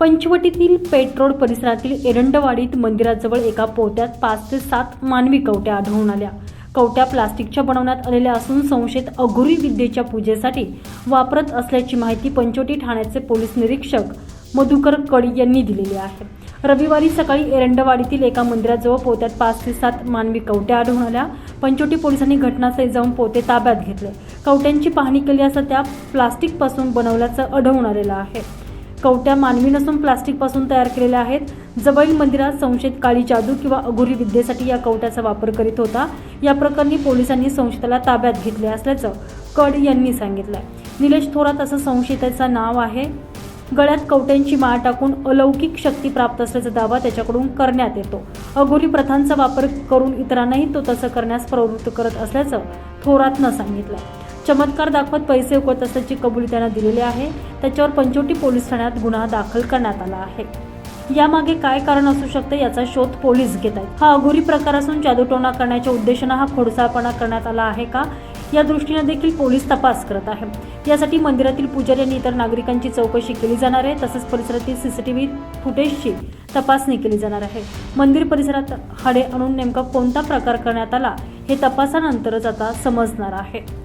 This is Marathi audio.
पंचवटीतील पेट्रोड परिसरातील एरंडवाडीत मंदिराजवळ एका पोत्यात पाच ते सात मानवी कवट्या आढळून आल्या. कवट्या प्लास्टिकच्या बनवण्यात आलेल्या असून संशयित अघोरी विद्येच्या पूजेसाठी वापरत असल्याची माहिती पंचवटी ठाण्याचे पोलीस निरीक्षक मधुकर कडी यांनी दिलेली आहे. रविवारी सकाळी एरंडवाडीतील एका मंदिराजवळ पोत्यात पाच ते सात मानवी कवट्या आढळून आल्या. पंचवटी पोलिसांनी घटनास्थळी जाऊन पोते ताब्यात घेतले. कवट्यांची पाहणी केली असता त्या प्लास्टिकपासून बनवल्याचं आढळून आलेलं आहे. कवट्या मानवी नसून प्लास्टिकपासून तयार केलेल्या आहेत. जवळील मंदिरात संशयित काळी जादू किंवा अघोरी विद्येसाठी या कवट्याचा वापर करीत होता. या प्रकरणी पोलिसांनी संशयिताला ताब्यात घेतले असल्याचं कड यांनी सांगितलं निलेश थोरात असं संशयिताचं नाव आहे. गळ्यात कवट्यांची माळ टाकून अलौकिक शक्ती प्राप्त असल्याचा दावा त्याच्याकडून करण्यात येतो. अघोरी प्रथांचा वापर करून इतरांनाही तो तसं करण्यास प्रवृत्त करत असल्याचं थोरातनं सांगितलं चमत्कार दाखवत पैसे उकळत असल्याची कबुली त्यानं दिलेली आहे. त्याच्यावर पंचवटी पोलीस ठाण्यात गुन्हा दाखल करण्यात आला आहे. यामागे काय कारण असू शकतं याचा शोध पोलीस घेत आहेत. हा अघोरी प्रकार असून जादूटोणा करण्याच्या उद्देशानं हा खोडसाळपणा करण्यात आला आहे का? या दृष्टीने देखील पोलीस तपास करत आहे. यासाठी मंदिरातील पुजारी आणि इतर नागरिकांची चौकशी केली जाणार आहे. तसंच परिसरातील सीसीटीव्ही फुटेजची तपासणी केली जाणार आहे. मंदिर परिसरात हाडे आणून नेमका कोणता प्रकार करण्यात आला हे तपासानंतरच आता समजणार आहे.